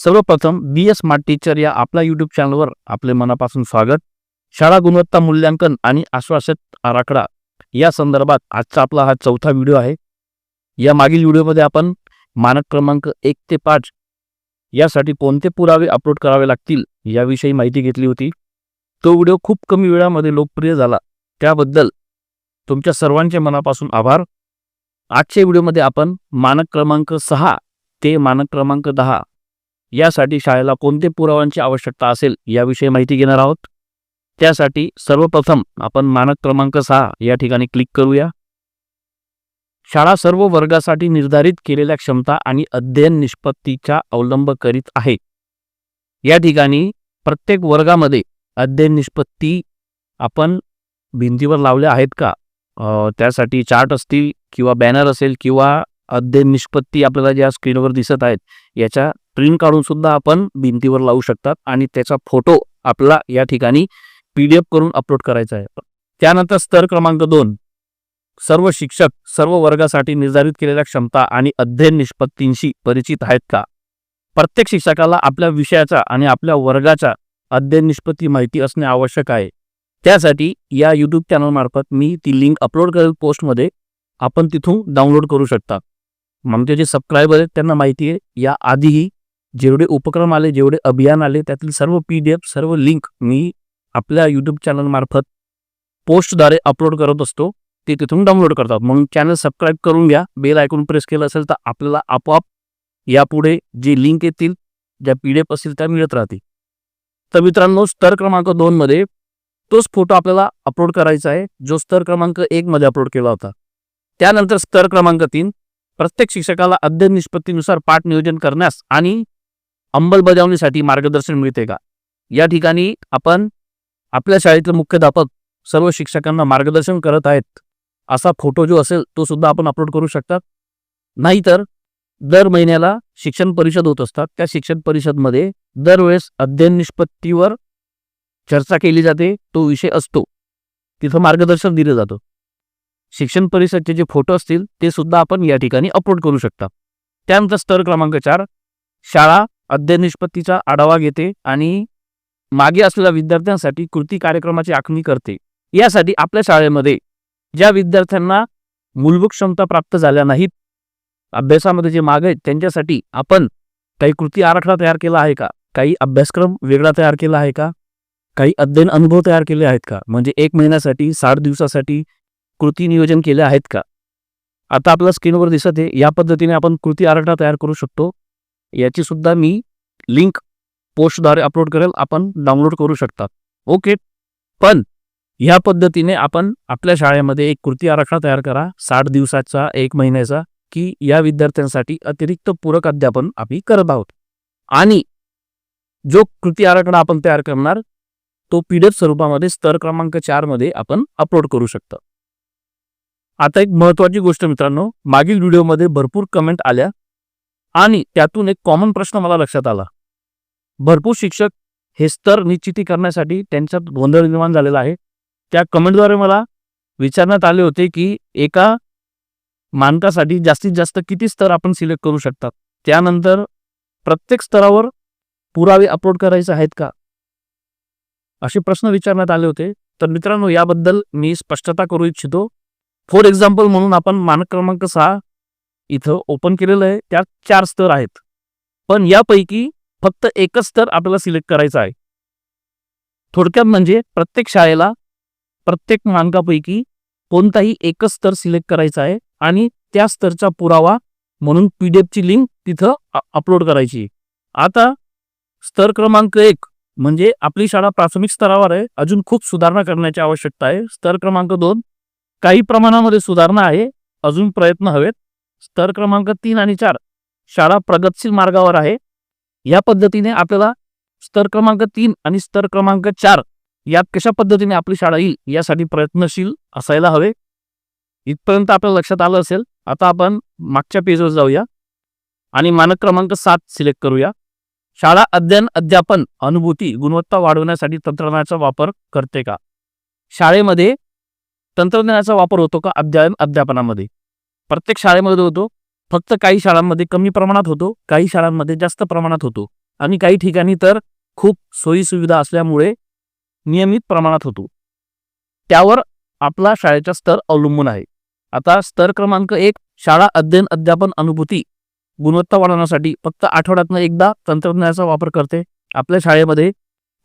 सर्वप्रथम बी S smart teacher या आपल्या युट्यूब चॅनलवर आपले मनापासून स्वागत. शाळा गुणवत्ता मूल्यांकन आणि आश्वासित आराखडा या संदर्भात आजचा आपला हा चौथा व्हिडिओ आहे. या मागील व्हिडिओमध्ये आपण मानक क्रमांक एक ते पाच यासाठी कोणते पुरावे अपलोड करावे लागतील याविषयी माहिती घेतली होती. तो व्हिडिओ खूप कमी वेळामध्ये लोकप्रिय झाला. त्याबद्दल तुमच्या सर्वांचे मनापासून आभार. आजच्या व्हिडिओमध्ये आपण मानक क्रमांक सहा ते मानक क्रमांक दहा यासाठी शाळेला कोणते पुराव्यांची आवश्यकता असेल याविषयी माहिती घेणार आहोत. त्यासाठी सर्वप्रथम आपण मानक क्रमांक सहा या ठिकाणी क्लिक करूया. शाळा सर्व वर्गासाठी निर्धारित केलेल्या क्षमता आणि अध्ययन निष्पत्तीचा अवलंब करीत आहे. या ठिकाणी प्रत्येक वर्गामध्ये अध्ययन निष्पत्ती आपण भिंतीवर लावल्या आहेत का? त्यासाठी चार्ट असतील किंवा बॅनर असेल किंवा अध्ययन निष्पत्ती आपल्याला ज्या स्क्रीनवर दिसत आहेत याच्या प्रिंट काढून सुद्धा आपण भिंतीवर लावू शकतात आणि त्याचा फोटो आपला या ठिकाणी पी डी एफ करून अपलोड करायचा आहे. त्यानंतर स्तर क्रमांक दोन. सर्व शिक्षक सर्व वर्गासाठी निर्धारित केलेल्या क्षमता आणि अध्ययन निष्पत्तींशी परिचित आहेत का? प्रत्येक शिक्षकाला आपल्या विषयाचा आणि आपल्या वर्गाच्या अध्ययन निष्पत्ती माहिती असणे आवश्यक आहे. त्यासाठी या यूट्यूब चॅनलमार्फत मी ती लिंक अपलोड करेल पोस्टमध्ये. आपण तिथून डाउनलोड करू शकता. म्हणजे जे सबस्क्रायबर आहेत त्यांना माहिती आहे या आधीही जेवढे उपक्रम आले जेवढे अभियान आले त्यातील सर्व पी डी एफ सर्व लिंक मी आपल्या यूट्यूब चॅनलमार्फत पोस्टद्वारे अपलोड करत असतो. ते तिथून डाउनलोड करतात. म्हणून चॅनल सबस्क्राईब करून घ्या. बेल ऐकून प्रेस केलं असेल तर आपल्याला आपोआप यापुढे जे लिंक येतील ज्या पी डी एफ असतील त्या मिळत राहतील. तर मित्रांनो स्तर क्रमांक दोनमध्ये तोच फोटो आपल्याला अपलोड करायचा आहे. जो स्तर क्रमांक एकमध्ये अपलोड केला होता. त्यानंतर स्तर क्रमांक तीन. प्रत्येक शिक्षकाला अध्ययन निष्पत्तीनुसार पाठ नियोजन करण्यास आणि अंमलबजावणीसाठी मार्गदर्शन मिळते का? या ठिकाणी आपण आपल्या शाळेतले मुख्याध्यापक सर्व शिक्षकांना मार्गदर्शन करत आहेत असा फोटो जो असेल तो सुद्धा आपण अपलोड करू शकतात. नाहीतर दर महिन्याला शिक्षण परिषद होत असतात. त्या शिक्षण परिषदमध्ये दरवेळेस अध्ययन निष्पत्तीवर चर्चा केली जाते. तो विषय असतो. तिथं मार्गदर्शन दिलं जातं. शिक्षण परिषदचे जे फोटो असतील ते सुद्धा आपण या ठिकाणी अपलोड करू शकता. त्यानंतर स्तर क्रमांक चार शाळा अध्ययन निष्पत्तीचा आढावा घेते आणि मागे असलेल्या विद्यार्थ्यांसाठी कृती कार्यक्रमाची आखणी करते. यासाठी आपल्या शाळेमध्ये ज्या विद्यार्थ्यांना मूलभूत क्षमता प्राप्त झाल्या नाहीत अभ्यासामध्ये जे मागे आहेत त्यांच्यासाठी आपण काही कृती आराखडा तयार केला आहे का? काही अभ्यासक्रम वेगळा तयार केला आहे का? काही अध्ययन अनुभव तयार केले आहेत का? म्हणजे एक महिन्यासाठी साठ दिवसासाठी कृती नियोजन केले आहेत का? आता आपल्या स्क्रीनवर दिसत आहे. या पद्धतीने आपण कृती आराखडा तयार करू शकतो. याची सुद्धा मी लिंक पोस्टद्वारे अपलोड करेल. आपण डाउनलोड करू शकता. ओके पण ह्या पद्धतीने आपण आपल्या शाळेमध्ये एक कृती आराखडा तयार करा. साठ दिवसाचा एक महिन्याचा की या विद्यार्थ्यांसाठी अतिरिक्त पूरक अध्यापन आम्ही करत आहोत. आणि जो कृती आराखडा आपण तयार करणार तो पीडीएफ स्वरूपामध्ये स्तर क्रमांक चारमध्ये आपण अपलोड करू शकतो. आता एक महत्वाची गोष्ट मित्रांनो मागील व्हिडिओमध्ये भरपूर कमेंट आल्या. आणि त्यातून एक कॉमन प्रश्न मला लक्षात आला. भरपूर शिक्षक हे स्तर निश्चिती करण्यासाठी त्यांच्यात गोंधळ निर्माण झालेला आहे. त्या कमेंटद्वारे मला विचारण्यात आले होते की एका मानकासाठी जास्तीत जास्त किती स्तर आपण सिलेक्ट करू शकतात? त्यानंतर प्रत्येक स्तरावर पुरावे अपलोड करायचे आहेत का? असे प्रश्न विचारण्यात आले होते. तर मित्रांनो याबद्दल मी स्पष्टता करू इच्छितो. फॉर एक्झाम्पल म्हणून आपण मानक क्रमांक सहा इथं ओपन केलेलं आहे. त्यात चार स्तर आहेत. पण यापैकी फक्त एकच स्तर आपल्याला सिलेक्ट करायचा आहे. थोडक्यात म्हणजे प्रत्येक शाळेला प्रत्येक मानकापैकी कोणताही एकच स्तर सिलेक्ट करायचा आहे आणि त्या स्तरचा पुरावा म्हणून पी ची लिंक तिथं अपलोड करायची. आता स्तर क्रमांक एक म्हणजे आपली शाळा प्राथमिक स्तरावर आहे. अजून खूप सुधारणा करण्याची आवश्यकता आहे. स्तर क्रमांक दोन काही प्रमाणामध्ये सुधारणा आहे. अजून प्रयत्न हवेत. स्तर क्रमांक तीन आणि चार शाळा प्रगतशील मार्गावर आहे. या पद्धतीने आपल्याला स्तर क्रमांक तीन आणि स्तर क्रमांक चार यात कशा पद्धतीने आपली शाळा येईल यासाठी प्रयत्नशील असायला हवे. इथपर्यंत आपल्या लक्षात आलं असेल. आता आपण मागच्या पेजवर जाऊया आणि मानक क्रमांक सात सिलेक्ट करूया. शाळा अध्ययन अध्यापन अनुभूती गुणवत्ता वाढवण्यासाठी तंत्रज्ञानाचा वापर करते का? शाळेमध्ये तंत्रज्ञानाचा वापर होतो का अध्ययन अध्यापनामध्ये? प्रत्येक शाळेमध्ये होतो. फक्त काही शाळांमध्ये कमी प्रमाणात होतो. काही शाळांमध्ये जास्त प्रमाणात होतो. आणि काही ठिकाणी तर खूप सोयीसुविधा असल्यामुळे नियमित प्रमाणात होतो. त्यावर आपला शाळेचा स्तर अवलंबून आहे. आता स्तर क्रमांक एक शाळा अध्ययन अध्यापन अनुभूती. गुणवत्ता वाढवण्यासाठी फक्त आठवड्यातनं एकदा तंत्रज्ञानाचा वापर करते. आपल्या शाळेमध्ये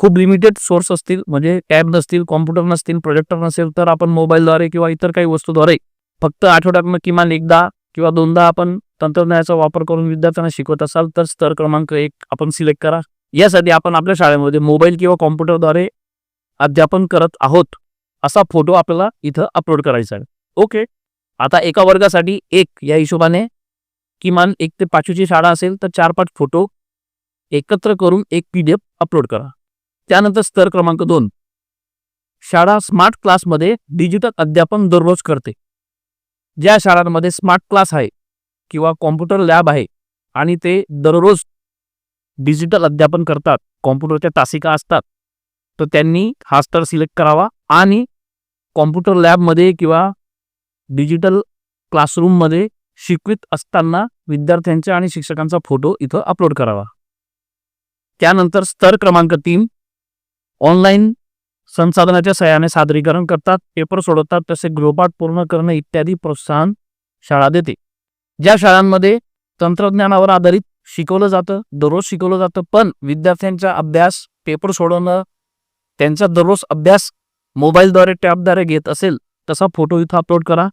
खूप लिमिटेड सोर्स असतील म्हणजे टॅब नसतील कॉम्प्युटर नसतील प्रोजेक्टर नसेल तर आपण मोबाईलद्वारे किंवा इतर काही वस्तूद्वारे फक्त आठवड्यातनं किमान एकदा किंवा दोनदा आपण तंत्रज्ञानाचा वापर करून विद्यार्थ्यांना शिकवत असाल तर स्तर क्रमांक एक आपण सिलेक्ट करा. यासाठी आपण आपल्या शाळेमध्ये मोबाईल किंवा कॉम्प्युटरद्वारे अध्यापन करत आहोत असा फोटो आपल्याला इथं अपलोड करायचा आहे. ओके? आता एका वर्गासाठी एक या हिशोबाने किमान एक ते पाचवीची शाळा असेल तर चार पाच फोटो एकत्र करून एक पी डी एफ अपलोड करा. त्यानंतर स्तर क्रमांक दोन. शाळा स्मार्ट क्लासमध्ये डिजिटल अध्यापन दररोज करते. ज्या शाळांमध्ये स्मार्ट क्लास आहे किंवा कॉम्प्युटर लॅब आहे आणि ते दररोज डिजिटल अध्यापन करतात कॉम्प्युटरच्या तासिका असतात तर त्यांनी हा स्तर सिलेक्ट करावा आणि कॉम्प्युटर लॅबमध्ये किंवा डिजिटल क्लासरूममध्ये शिकवित असताना विद्यार्थ्यांचा आणि शिक्षकांचा फोटो इथं अपलोड करावा. त्यानंतर स्तर क्रमांक तीन ऑनलाईन संसाधनाच्या सहाय्याने सादरीकरण करतात पेपर सोडवतात तसे गृहपाठ पूर्ण करणे इत्यादी प्रोत्साहन शाळा देते. ज्या शाळांमध्ये तंत्रज्ञानावर आधारित शिकवलं जातं दररोज शिकवलं जातं पण विद्यार्थ्यांचा अभ्यास पेपर सोडवणं त्यांचा दररोज अभ्यास मोबाईलद्वारे टॅबद्वारे घेत असेल तसा फोटो इथं अपलोड करा.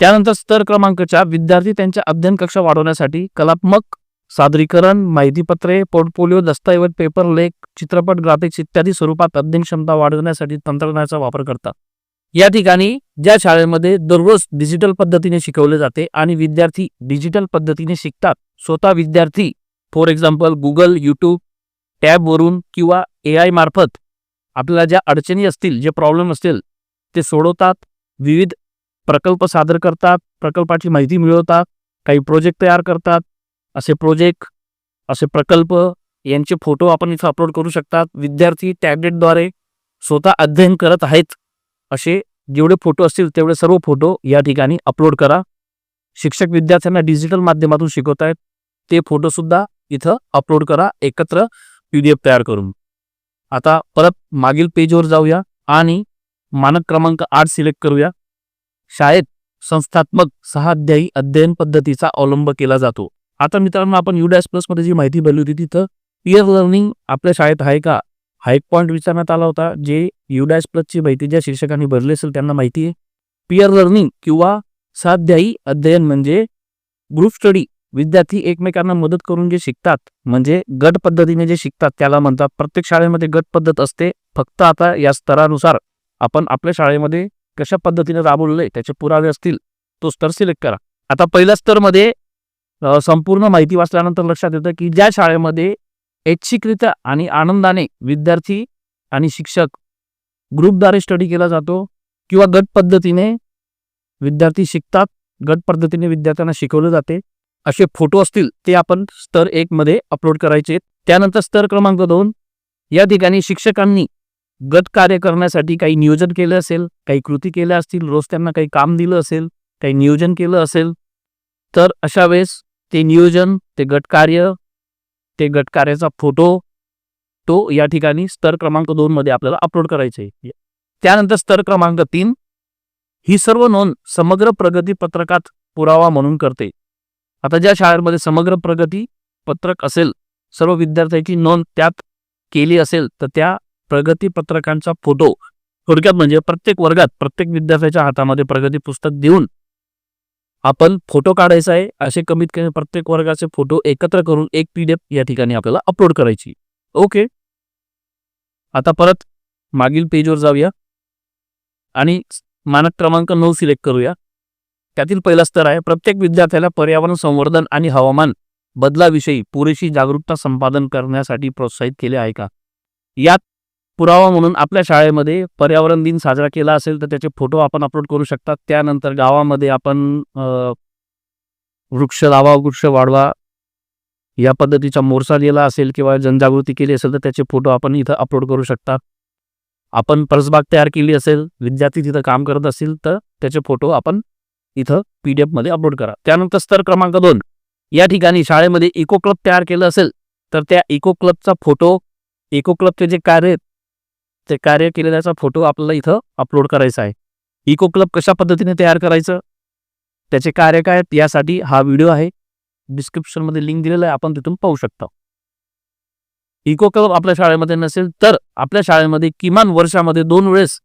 त्यानंतर स्तर क्रमांक चार विद्यार्थी त्यांच्या अध्ययन कक्षा वाढवण्यासाठी कलात्मक सादरीकरण माहितीपत्रे पोर्टफोलिओ दस्तऐवज पेपर लेख चित्रपट ग्राफिक्स इत्यादी स्वरूपात अध्ययन क्षमता वाढवण्यासाठी तंत्रज्ञानाचा वापर करतात. या ठिकाणी ज्या शाळेमध्ये दररोज डिजिटल पद्धतीने शिकवले जाते आणि विद्यार्थी डिजिटल पद्धतीने शिकतात स्वतः विद्यार्थी फॉर एक्झाम्पल गुगल यूट्यूब टॅबवरून किंवा ए आय मार्फत आपल्याला ज्या अडचणी असतील जे प्रॉब्लेम असतील ते सोडवतात विविध प्रकल्प सादर करतात प्रकल्पाची माहिती मिळवतात काही प्रोजेक्ट तयार करतात असे प्रोजेक्ट असे प्रकल्प यांचे फोटो आपण इथं अपलोड करू शकतात. विद्यार्थी टॅबलेटद्वारे स्वतः अध्ययन करत आहेत. असे जेवढे फोटो असतील तेवढे सर्व फोटो या ठिकाणी अपलोड करा. शिक्षक विद्यार्थ्यांना डिजिटल माध्यमातून शिकवत आहेत. ते फोटोसुद्धा इथं अपलोड करा एकत्र पी डी एफ तयार करून. आता परत मागील पेजवर जाऊया आणि मानक क्रमांक आठ सिलेक्ट करूया. शाळेत संस्थात्मक सहा अध्यायी अध्ययन पद्धतीचा अवलंब केला जातो. आता मित्रांनो आपण युडॅस प्लसमध्ये जी माहिती भरली होती तिथं पियर लर्निंग आपल्या शाळेत आहे का? हा एक पॉईंट विचारण्यात आला होता जे युडॅस प्लसची माहिती ज्या शिक्षकांनी भरली असेल त्यांना माहिती आहे. पिअर लर्निंग किंवा स्वाध्यायी अध्ययन म्हणजे ग्रुप स्टडी विद्यार्थी एकमेकांना मदत करून जे शिकतात म्हणजे गट पद्धतीने जे शिकतात त्याला म्हणतात प्रत्येक शाळेमध्ये गट पद्धत असते फक्त आता या स्तरानुसार. आपण आपल्या शाळेमध्ये कशा पद्धतीने राबवले त्याचे पुरावे असतील तो स्तर सिलेक्ट करा. आता पहिल्या स्तरमध्ये संपूर्ण माहिती वाचल्यानंतर लक्षात येतं की ज्या शाळेमध्ये ऐच्छिकरित्या आणि आनंदाने विद्यार्थी आणि शिक्षक ग्रुपद्वारे स्टडी केला जातो किंवा गट पद्धतीने विद्यार्थी शिकतात गट पद्धतीने विद्यार्थ्यांना शिकवले जाते असे फोटो असतील ते आपण स्तर एक मध्ये अपलोड करायचे. त्यानंतर स्तर क्रमांक दोन या ठिकाणी शिक्षकांनी गट कार्य करण्यासाठी काही नियोजन केलं असेल काही कृती केल्या असतील रोज त्यांना काही काम दिलं असेल काही नियोजन केलं असेल तर अशा वेळेस ते नियोजन ते गटकार्य ते गटकार्याचा फोटो तो या ठिकाणी स्तर क्रमांक दोन मध्ये आपल्याला अपलोड करायचे त्यानंतर स्तर क्रमांक तीन ही सर्व नोंद समग्र प्रगती पत्रकात पुरावा म्हणून करते. आता ज्या शाळेमध्ये समग्र प्रगती पत्रक असेल सर्व विद्यार्थ्यांची नोंद त्यात केली असेल तर त्या प्रगती पत्रकांचा फोटो थोडक्यात म्हणजे प्रत्येक वर्गात प्रत्येक विद्यार्थ्याच्या हातामध्ये प्रगती पुस्तक देऊन आपण फोटो काढायचा आहे असे कमीत कमी प्रत्येक वर्गाचे फोटो एकत्र करून एक पीडीएफ या ठिकाणी आपल्याला अपलोड करायची. ओके आता परत मागील पेजवर जाऊया. आणि मानक क्रमांक नऊ सिलेक्ट करूया. त्यातील पहिला स्तर आहे प्रत्येक विद्यार्थ्याला पर्यावरण संवर्धन आणि हवामान बदलाविषयी पुरेशी जागरूकता संपादन करण्यासाठी प्रोत्साहित केले आहे का? यात पुरावा म्हणून आपल्या शाळेमध्ये पर्यावरण दिन साजरा केला असेल तर त्याचे फोटो आपण अपलोड करू शकतात त्यानंतर गावामध्ये आपण वृक्ष लावा वृक्ष वाढवा या पद्धतीचा मोर्चा गेला असेल किंवा जनजागृती केली असेल तर त्याचे फोटो आपण इथं अपलोड करू शकता. आपण परसबाग तयार केली असेल विद्यार्थी तिथं काम करत असतील तर त्याचे फोटो आपण इथं पी डी एफमध्ये अपलोड करा. त्यानंतर स्तर क्रमांक दोन. या ठिकाणी शाळेमध्ये इको क्लब तयार केलं असेल तर त्या इको क्लबचा फोटो इको क्लबचे जे कार्य आहेत ते कार्य केलेल्याचा फोटो आपल्याला इथं अपलोड करायचा आहे. इको क्लब कशा पद्धतीने तयार करायचं? त्याचे कार्य काय? यासाठी हा व्हिडिओ आहे. डिस्क्रिप्शनमध्ये लिंक दिलेला आहे. आपण तिथून पाहू शकता. इको क्लब आपल्या शाळेमध्ये नसेल तर आपल्या शाळेमध्ये किमान वर्षामध्ये दोन वेळेस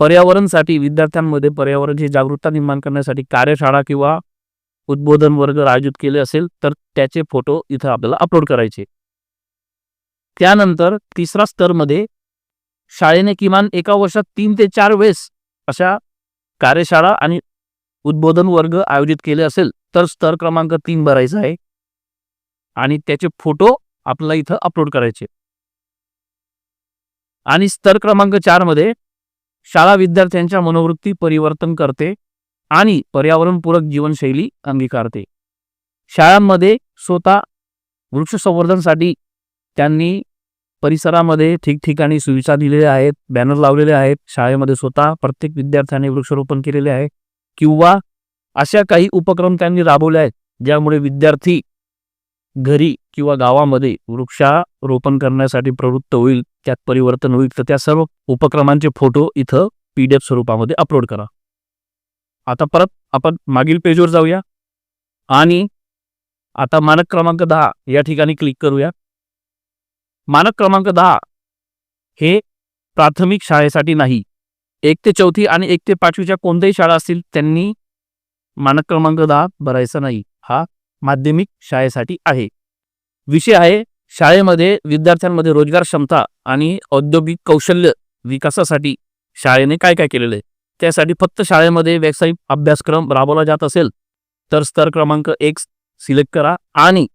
पर्यावरणसाठी विद्यार्थ्यांमध्ये पर्यावरणाची जागरूकता निर्माण करण्यासाठी कार्यशाळा किंवा उद्बोधन वर्ग आयोजित केले असेल तर त्याचे फोटो इथं आपल्याला अपलोड करायचे. त्यानंतर तिसरा स्तरमध्ये शाळेने किमान एका वर्षात तीन ते चार वेळेस अशा कार्यशाळा आणि उद्बोधन वर्ग आयोजित केले असेल तर स्तर क्रमांक तीन भरायचा आहे. आणि त्याचे फोटो आपल्याला इथं अपलोड करायचे. आणि स्तर क्रमांक चारमध्ये शाळा विद्यार्थ्यांच्या मनोवृत्ती परिवर्तन करते आणि पर्यावरणपूरक जीवनशैली अंगीकारते. शाळांमध्ये स्वतः वृक्ष संवर्धनसाठी त्यांनी परिसरामध्ये ठिकठिकाणी सुविधा दिलेल्या आहेत बॅनर लावलेले आहेत शाळेमध्ये स्वतः प्रत्येक विद्यार्थ्याने वृक्षारोपण केलेले आहे किंवा अशा काही उपक्रम त्यांनी राबवले आहेत ज्यामुळे विद्यार्थी घरी किंवा गावामध्ये वृक्षारोपण करण्यासाठी प्रवृत्त होईल त्यात परिवर्तन होईल. तर त्या सर्व उपक्रमांचे फोटो इथं पी डी एफ स्वरूपामध्ये अपलोड करा. आता परत आपण मागील पेजवर जाऊया आणि आता मानक क्रमांक दहा या ठिकाणी क्लिक करूया. मानक क्रमांक दहा हे प्राथमिक शाळेसाठी नाही. एक ते चौथी आणि एक ते पाचवीच्या कोणत्याही शाळा असतील त्यांनी मानक क्रमांक दहा भरायचा नाही. हा माध्यमिक शाळेसाठी आहे. विषय आहे शाळेमध्ये विद्यार्थ्यांमध्ये रोजगार क्षमता आणि औद्योगिक कौशल्य विकासासाठी शाळेने काय काय केलेलं आहे? त्यासाठी फक्त शाळेमध्ये व्यावसायिक अभ्यासक्रम राबवला जात असेल तर स्तर क्रमांक एक सिलेक्ट करा आणि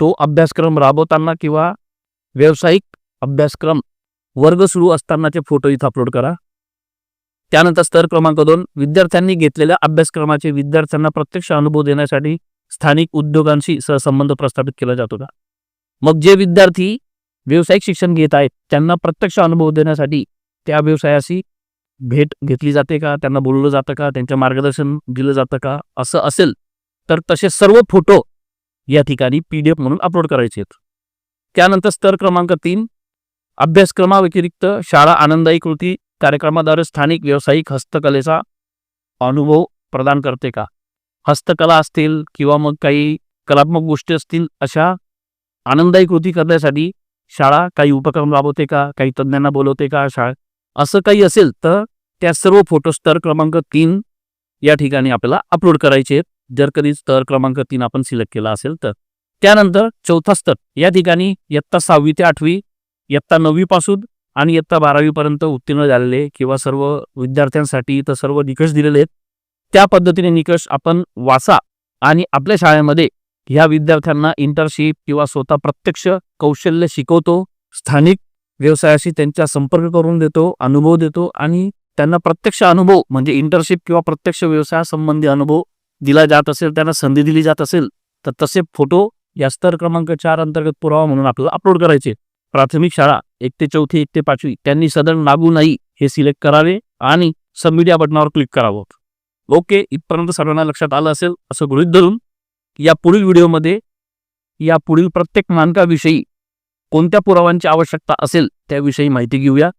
तो अभ्यासक्रम राबवताना किंवा व्यावसायिक अभ्यासक्रम वर्ग सुरू असतानाचे फोटो इथं अपलोड करा. त्यानंतर स्तर क्रमांक दोन विद्यार्थ्यांनी घेतलेल्या अभ्यासक्रमाचे विद्यार्थ्यांना प्रत्यक्ष अनुभव देण्यासाठी स्थानिक उद्योगांशी सहसंबंध प्रस्थापित केला जातो का मग जे विद्यार्थी व्यावसायिक शिक्षण घेत आहेत त्यांना प्रत्यक्ष अनुभव देण्यासाठी त्या व्यवसायाशी भेट घेतली जाते का? त्यांना बोलवलं जातं का? त्यांचं मार्गदर्शन दिलं जातं का? असं असेल तर तसे सर्व फोटो या ठिकाणी पी डी एफ म्हणून अपलोड करायचे आहेत. त्यानंतर स्तर क्रमांक तीन अभ्यासक्रमाव्यतिरिक्त शाळा आनंदायी कृती कार्यक्रमाद्वारे स्थानिक व्यावसायिक हस्तकलेचा अनुभव प्रदान करते का? हस्तकला असतील किंवा मग काही कलात्मक गोष्टी असतील अशा आनंदायी कृती करण्यासाठी शाळा काही उपक्रम राबवते का? काही तज्ज्ञांना बोलवते का? शाळा असं काही असेल तर त्या सर्व फोटो स्तर क्रमांक तीन या ठिकाणी आपल्याला अपलोड करायचे आहेत. जर कधी स्तर क्रमांक तीन आपण सिलेक्ट केला असेल तर. त्यानंतर चौथा स्तर या ठिकाणी इयत्ता सहावी ते आठवी इयत्ता नववी पासून आणि इयत्ता बारावी पर्यंत उत्तीर्ण झालेले किंवा सर्व विद्यार्थ्यांसाठी तर सर्व निकष दिलेले आहेत. त्या पद्धतीने निकष आपण वाचा आणि आपल्या शाळेमध्ये ह्या विद्यार्थ्यांना इंटर्नशिप किंवा स्वतः प्रत्यक्ष कौशल्य शिकवतो स्थानिक व्यवसायाशी त्यांचा संपर्क करून देतो अनुभव देतो आणि त्यांना प्रत्यक्ष अनुभव म्हणजे इंटर्नशिप किंवा प्रत्यक्ष व्यवसायासंबंधी अनुभव दिला जात असेल त्यांना संधी दिली जात असेल तर तसे फोटो या स्तर क्रमांक चार अंतर्गत पुरावा म्हणून आपल्याला अपलोड करायचे प्राथमिक शाळा एक ते चौथी एक ते पाचवी त्यांनी सदन लागू नाही हे सिलेक्ट करावे आणि सबमिट या बटनावर क्लिक करावं. ओके इथपर्यंत सर्वांना लक्षात आलं असेल असं गृहीत धरून या पुढील व्हिडिओमध्ये या पुढील प्रत्येक मानकाविषयी कोणत्या पुराव्यांची आवश्यकता असेल त्याविषयी माहिती घेऊया.